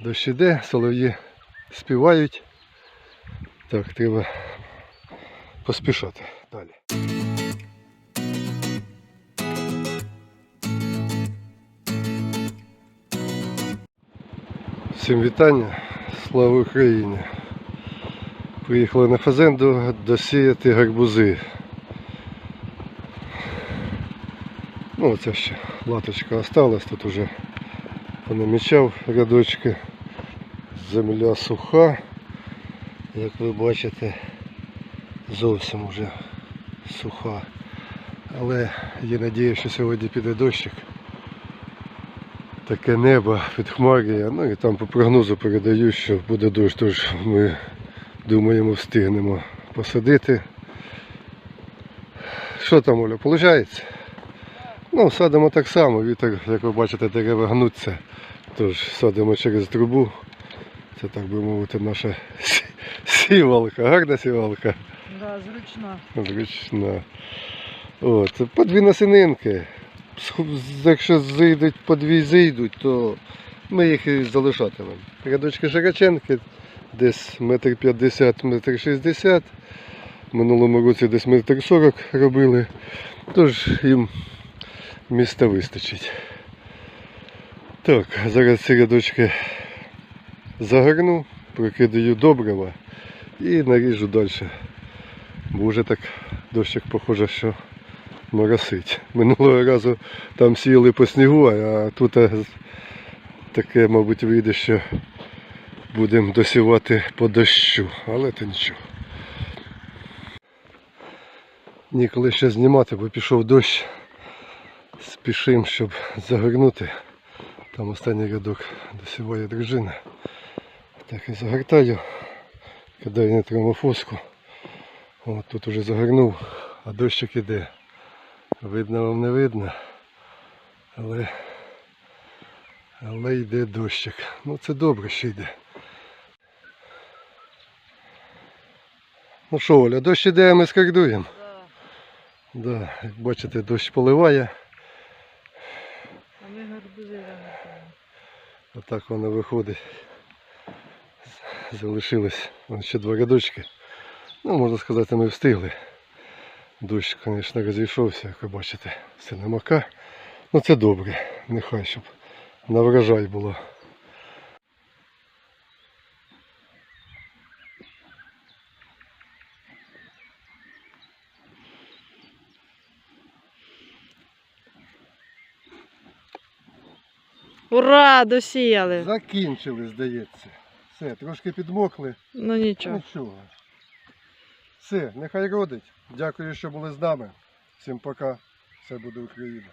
Дощ іде, солов'ї співають. Так, треба поспішати далі. Всім вітання, слава Україні! Приїхали на фазенду досіяти гарбузи. Ну, оце ще латочка осталась, тут уже понамічав рядочки. Земля суха, як ви бачите, зовсім вже суха. Але є надія, що сьогодні піде дощик. Таке небо під хмарі, ну і там по прогнозу передаю, що буде дощ, тож ми думаємо встигнемо посадити. Що там, Оля, виходить? Ну, садимо так само, вітер, як ви бачите, дерева гнуться. Тож садимо через трубу. Це так би мовити наша сівалка, гарна сівалка. Да. Зручна. О, це по дві насининки. Якщо зійдуть по дві зійдуть, то ми їх і залишатимемо. Рядочки широченки, десь метр п'ятдесят, метр шістдесят. Минулому році десь метр сорок робили. Тож їм міста вистачить. Так, зараз ці рядочки загорну, прокидаю добрива і наріжу далі. Бо вже так дощик похоже, що моросить. Минулого разу там сіяли по снігу, а тут таке, мабуть, вийде, що будемо досівати по дощу, але то нічого. Ніколи ще знімати, бо пішов дощ. Спішим, щоб загорнути. Там останній рядок до досіває дружина. Так і загортаю, кидаю на тромофоску. От тут уже загорнув, а дощик іде. Видно вам не видно. Але, але йде дощик. Ну це добре, що йде. Ну що, Оля, дощ іде, а ми скардуємо. Да. Да, як бачите, дощ поливає. А ми гарбузи замотаємо. Отак воно виходить. Залишилось ще два рядочки. Ну, можна сказати, ми встигли. Дощ, звісно, розійшовся, як ви бачите, все намока. Ну це добре, нехай щоб на врожай було. Ура! Досіяли! Закінчили, здається. Все, трошки підмокли. Ну нічого. Нічого. Все, нехай родить. Дякую, що були з нами. Всім пока. Все буде Україна.